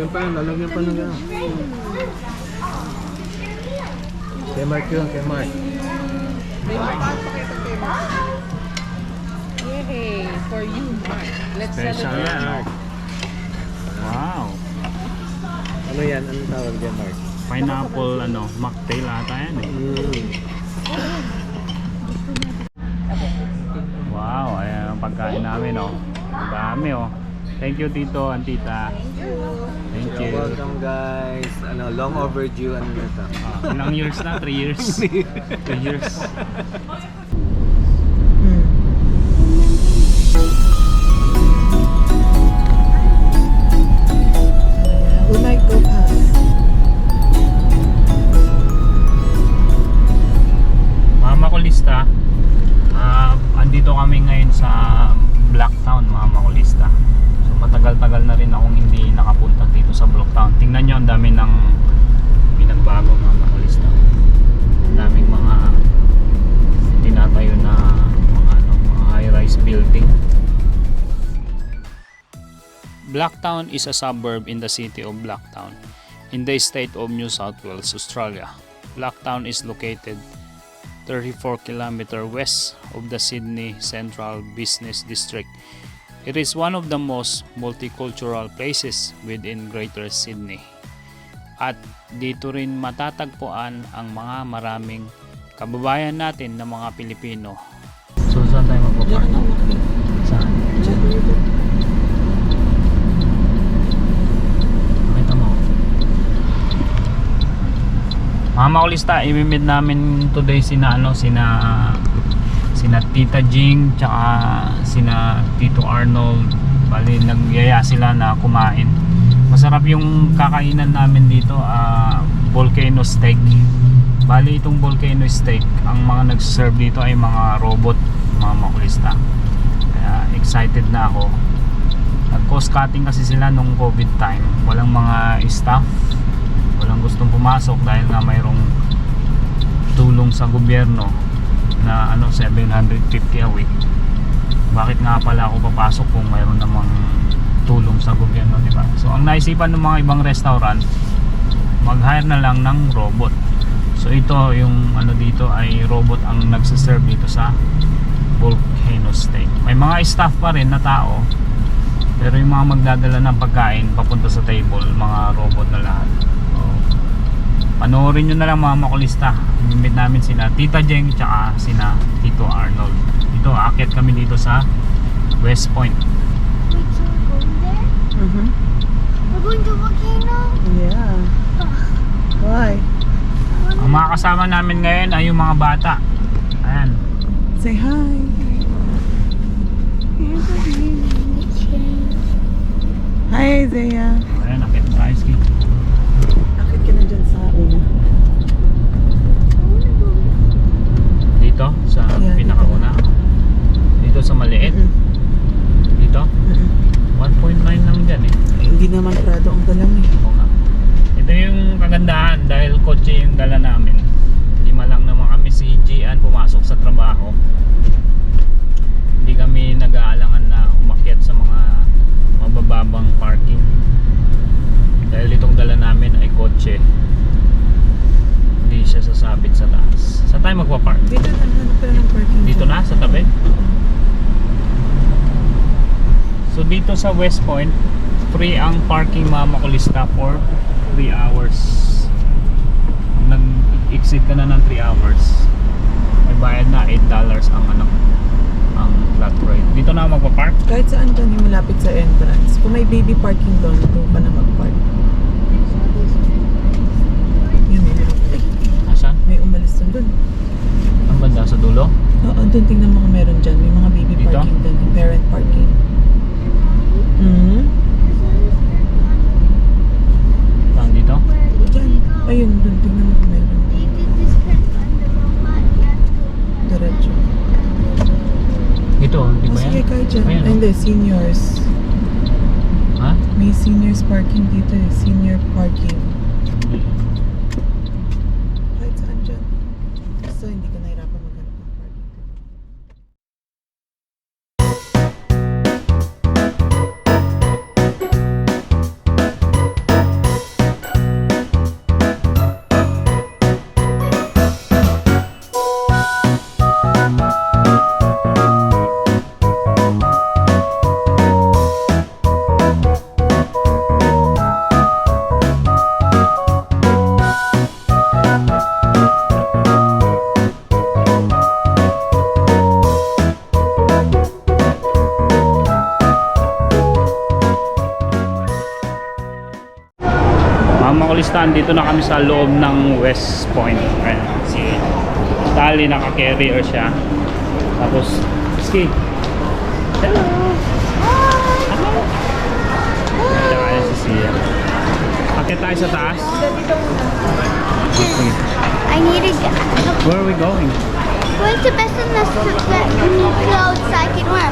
Yan pa, lalagyan pa ng gano'n. Kay Mark yun, kay Mark. Yay! For you, Mark. Let's Special celebrate. yan. Mark. Wow. Ano yan? Anong tawag dyan, Mark? Pineapple, ano, mocktail ata yan eh. Mm. Wow, ayan ang pagkain namin, oh. Ang dami, oh. Thank you, Tito and Tita. Thank You're you. welcome, guys. Ano, long overdue. Ano na ito? Ah, ilang years na? 3 years? 3 years. Blacktown. Tingnan nyo, ang dami ng pinagbago mga makulista. Ang daming mga tinatayo na mga, ano, mga high-rise building. Blacktown is a suburb in the city of Blacktown in the state of New South Wales, Australia. Blacktown is located 34 km west of the Sydney Central Business District. It is one of the most multicultural places within Greater Sydney. At dito rin matatagpuan ang mga maraming kababayan natin na mga Pilipino. So saan tayo magpapark? Saan? Makita mo. Mga makulista, imimit namin today sina ano, sina sina Tita Jing tsaka sina Tito Arnold. Bali nagyaya sila na kumain. Masarap yung kakainan namin dito, ah, volcano steak. Bali itong volcano steak, ang mga nag-serve dito ay mga robot, mga makulista. Kaya excited na ako nag-cost cutting kasi sila nung COVID time. Walang mga staff, walang gustong pumasok dahil nga mayroong tulong sa gobyerno na ano 750 a week. Bakit nga pala ako papasok kung mayroon namang tulong sa gobyerno, di ba? So ang naisipan ng mga ibang restaurant, mag-hire na lang ng robot. So ito yung ano dito ay robot ang nagsiserve dito sa Volcano Steak. May mga staff pa rin na tao pero yung mga magdadala ng pagkain papunta sa table, mga robot na lahat. Panoorin nyo na lang mga makulista. Imit namin sina Tita Jeng tsaka sina Tito Arnold. Dito, aakyat kami dito sa West Point. Wait, so we're going there? Mhm. We're going to volcano? Yeah. Why? Ang mga kasama namin ngayon ay yung mga bata. Ayan. Say hi. Hi, Isaiah. Ayan, aakyat tayo ski. Akit ka na dyan sa una. Dito, sa Yeah, dito pinakauna. Maliit. Dito. Mm-mm. 1.9 lang dyan eh. Eh, Hindi naman Prado ang dalang eh. Oo nga. Ito yung kagandahan dahil kotse yung dala namin. Lima lang naman kami si Gian pumasok sa trabaho. Hindi kami nag-aalangan na umakyat sa mga mabababang parking. Dahil itong dala namin ay kotse. Hindi siya sasabit sa taas. Saan tayo magpa-park? Dito na, hanap ng parking. Dito na sa tabi? So dito sa West Point, free ang parking mga makulista for 3 hours. Nag-exit ka na ng 3 hours, may bayad na 8 dollars ang ano, ang flat rate. Dito na magpa-park. Kahit saan doon yung malapit sa entrance. Kung may baby parking doon, doon ka na mag-park. Yun eh. Ay, Asan? may umalis doon doon. Ang banda sa dulo? Oo, doon tingnan mo kung meron dyan. May mga baby Dito? parking doon. yung Parent parking. Hmm? Saan dito? Dyan. Ayun, doon tingnan mo kung meron. They did this kind of underground, but yet Diretso. Ito, di Oh, ba sige, yan? kahit dyan. Ayan, Ay, oh. Hindi, seniors. Ha? May seniors parking dito eh. Senior parking. Makulistahan, dito na kami sa loob ng West Point. Ayan, si Tali naka-carrier siya. Tapos, Ski. Hello! Tsaka yan si Sia. Akit tayo sa taas. I need to get Where are we going? going to best in the get new clothes I can wear.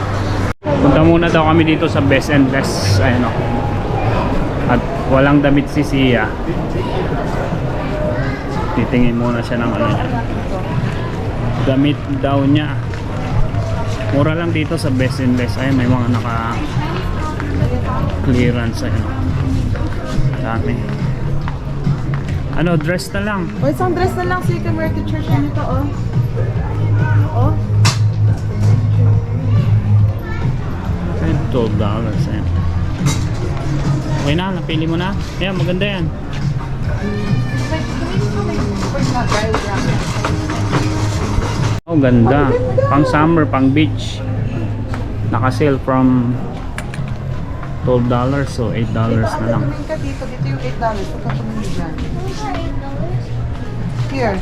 Punta muna daw kami dito sa Best and Best. Ayun o. At walang damit si Sia. Titingin muna siya ng ano niya. Damit daw niya. Mura lang dito sa Best and Best. Ayun, may mga naka clearance. Ayun. Dami. Ano, dress na lang. O, isang dress na lang so you can wear to church na nito, oh. Oh. Ayun, 12 dollars. Napili mo na. Ayan, maganda yan. Oh, ganda. Pang summer, pang beach. Naka-sale from 12 dollars so 8 dollars na lang. Dito. Dito yung $8. Huwag ka tumingin dyan. Here.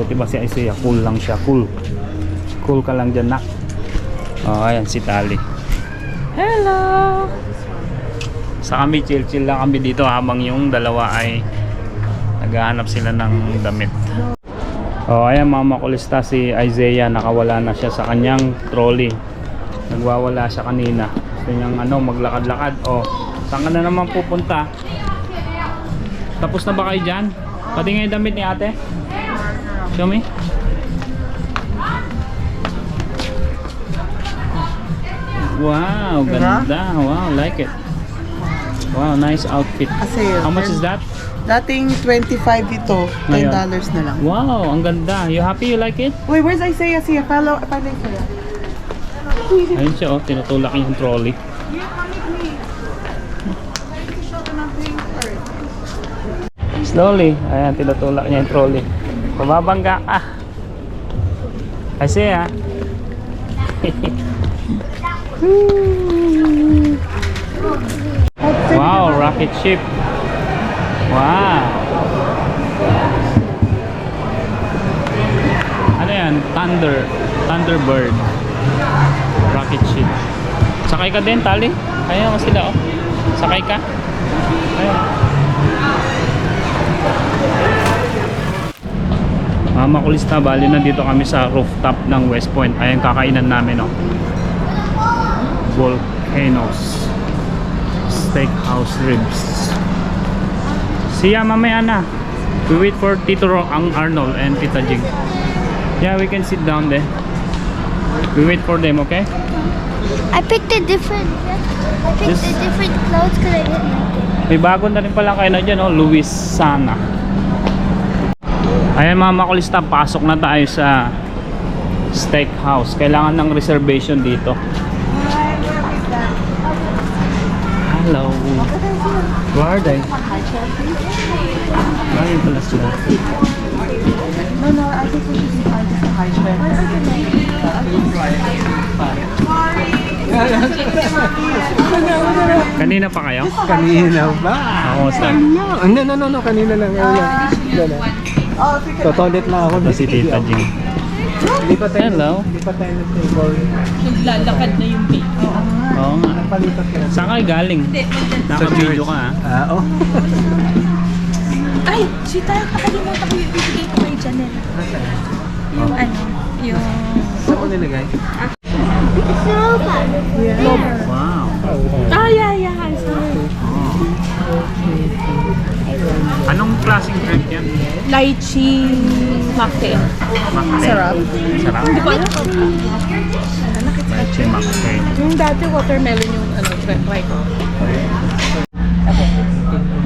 Buti ba si Isaiah? Cool lang siya. Cool. Cool ka lang dyan, nak. Oh, ayan si Tali. Hello! Sa kami, chill-chill lang kami dito habang yung dalawa ay naghahanap sila ng damit. Oh, ayan mga makulista si Isaiah. Nakawala na siya sa kanyang trolley. Nagwawala siya kanina. Gusto niyang ano, maglakad-lakad. Oh, saan ka na naman pupunta? Tapos na ba kayo dyan? Pati nga yung damit ni ate? Show me. Wow, ganda. Wow, like it. Wow, nice outfit. Kasi, How much is that? Dating 25 ito. $10 Ngayon. na lang. Wow, ang ganda. You happy you like it? Wait, where's Isaiah? Sia, follow, follow Isaiah. Ayun siya, oh, tinutulak niya yung trolley. Slowly. Ayan, tinutulak niya yung trolley. Pababangga ka. Ah. wow, rocket ship. Wow. Ano yan? Thunder. Thunderbird. Rocket ship. Sakay ka din, Tali? Kaya mo sila, oh. Sakay ka? Ayun. Mga makulista, bali na dito kami sa rooftop ng West Point. Ayan kakainan namin, oh. Volcanoes. Steakhouse ribs. Siya mamaya na. We wait for Tito Ro ang Arnold and Tita Jing. Yeah, we can sit down there. We wait for them, okay? I picked a different I picked This- a different clothes because I didn't like it. May bago na rin pala kayo na dyan, oh, Luis Sana. Ayan mga makulista, pasok na tayo sa steakhouse. Kailangan ng reservation dito. Where are they? Ayun pala sila. No, no, I think we should be fine just a high chair. Kanina pa kayo? Kanina ba? Ako sa No, no, no, no, kanina lang. Oh, sige. Totolet lang ako. si Tita Jing. Hindi pa tayo, Hello. Hindi pa tayo nag-table. Naglalakad na yung baby. Oo nga. Napalipat ka. Saan kayo galing? Naka-video ka ha? Ah, oh. Ay, Chita, nakalimutan ko yung bibigay ko kay Janelle. Yung ano, yung... Saan ko nilagay? So bad. Wow. Ah, yeah, yeah. I saw it. Anong klaseng drink yan? Lychee. Mocktail. Sarap. Sarap. Hindi ko alam. Leche mocktail. Yung dati watermelon yung ano, try ko.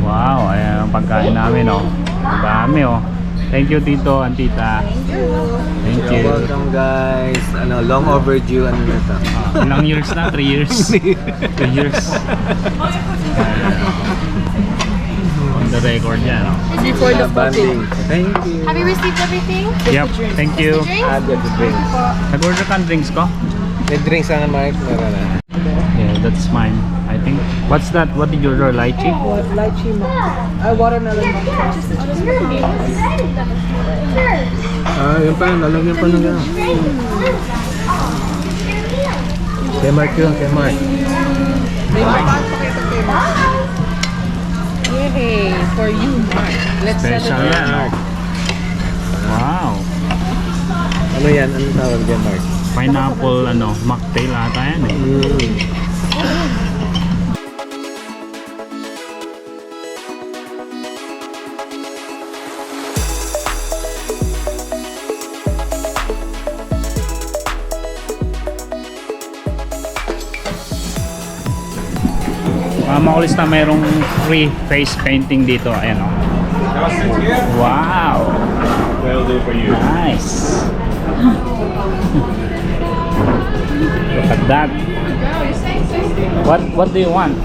Wow, ayan ang pagkain namin oh. Ang dami oh. Thank you Tito and Tita. Thank You're you. welcome guys. Ano, long overdue ano na to. Ah, ilang years na? 3 years? 3 years. On the record yan oh. Before the Banding. Thank you. Have you received everything? Yep, thank you. Drink? Add the drinks. Nag-order ka ng drinks ko? May drinks ang Mark. Meron na. Yeah, that's mine. I think think. What's that? What did you order? Lychee? What? Lychee mocha. Uh, watermelon mocha. Ah, yun pa, lalagyan pa ng gano'n. Kay Mark yun, kay Mark. May mabaan pa kayo kay Mark. Yay! For you, Mark. Let's Special celebrate. yan. Wow. Ano yan? Anong tawag dyan, Mark? Pineapple, ano, mocktail ata yan eh. Mm. Mga makulista, mayroong free face painting dito. Ayan o. Wow. That'll do for you. Nice. Look at that. What What do you want?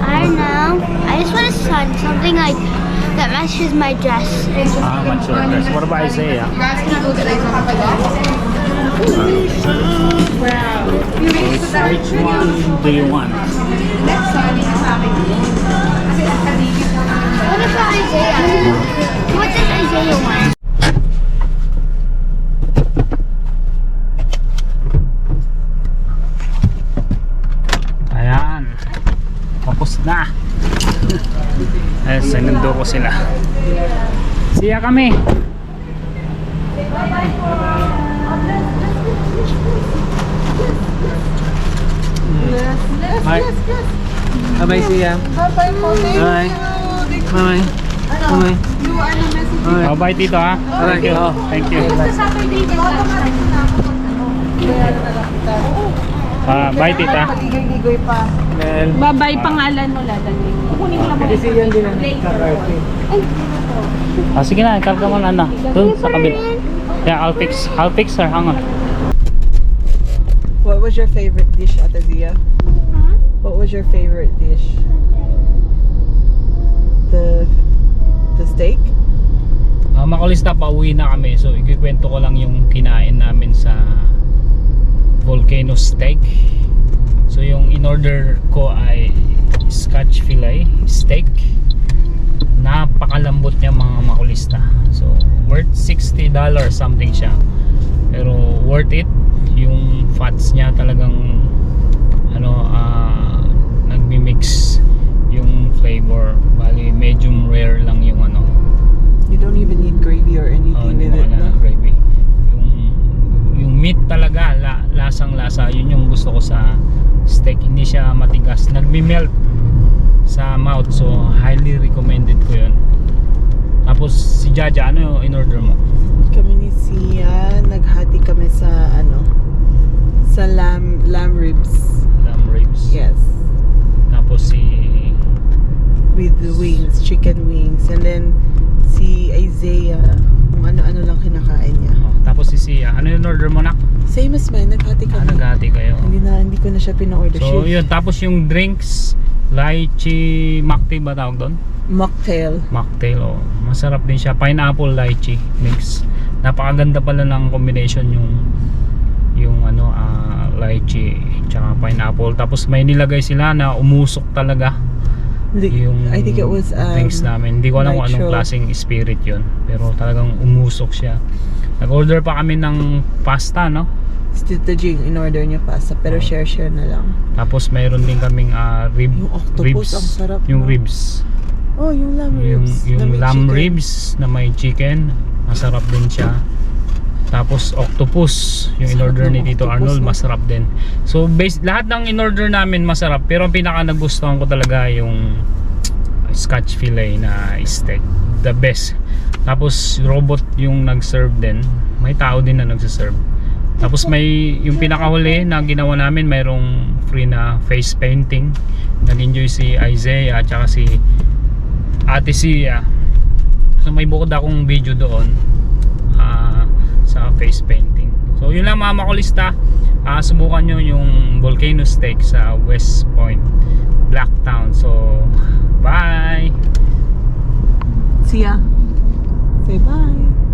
I don't know. I just want a sun, something like that matches my dress. Ah, much your dress. What about Isaiah? Which one do you want? Kami. Mark. Bye-bye siya. Bye-bye po. Thank Bye. you. Bye-bye. Bye-bye. You ano message Bye. Oh, bye tito ha. Thank you. Oh. Thank you. Ah, bye tita. Paligay-ligoy pa. Babay pangalan mo lalagay. Kukunin ko lang kasi siya din ang kakarte. Ah, sige na, karga mo na na. Doon sa kabila. Yeah, I'll fix, I'll fix her. Hang on. What was your favorite dish, Ate Zia? What was your favorite dish? The the steak? Uh, makulista, pauwi na kami. So, ikikwento ko lang yung kinain namin sa Volcano Steak. So, yung in-order ko ay Scotch Fillet Steak. Napakalambot niya mga makulista. So, worth $60 something siya. Pero worth it. Yung fats niya talagang ano, ah nagmi-mix yung flavor. Bali, medium rare lang yung ano, You don't even need gravy or Oh, anything with mo it, no? gravy. Yung, yung meat talaga, la, lasang-lasa. Yun yung gusto ko sa steak. Hindi siya matigas. Nagmi-melt sa mouth. So, highly recommended ko yun. Tapos, si Jaja, ano yung in-order mo? Kami ni Sia, naghati kami sa ano, sa lamb lamb ribs. Lamb ribs. Yes. Tapos si... With the wings, chicken wings. And then, si Isaiah, kung ano-ano lang kinakain niya. Oh, tapos si Sia. Ano yung order mo, nak? Same as mine, naghati Ah, kami. naghati kayo. Hindi na, hindi ko na siya pina-order. So, She- yun. Tapos yung drinks, lychee mocktail ba tawag doon? Mocktail. mocktail oh. masarap din siya. Pineapple lychee mix. Napakaganda pala ng combination yung yung ano ah, lychee tsaka pineapple. Tapos may nilagay sila na umusok talaga yung I think it was um, drinks namin. Hindi ko alam kung anong klaseng spirit yun pero talagang umusok siya. Nag order pa kami ng pasta no Tita Jing, in-order niya pasta, pero Oh. share-share na lang. tapos mayroon din kaming ah, rib Yung octopus, ribs ang sarap, yung no? ribs Oh, yung lamb yung, ribs. na yung may lamb chicken. ribs na may chicken masarap din siya tapos octopus yung Sarap in-order ni Tito octopus, Arnold no? masarap din so base, lahat ng in-order namin masarap pero ang pinaka nagustuhan ko talaga yung scotch fillet na steak the best tapos robot yung nag-serve din may tao din na nagsiserve tapos may yung pinakahuli na ginawa namin mayroong free na face painting nag-enjoy si Isaiah at saka si Ate Sia. So may bukod akong video doon ah, sa face painting. So yun lang mga makulista. Ah, subukan nyo yung volcano steak sa West Point Blacktown. So bye! Sia, say bye.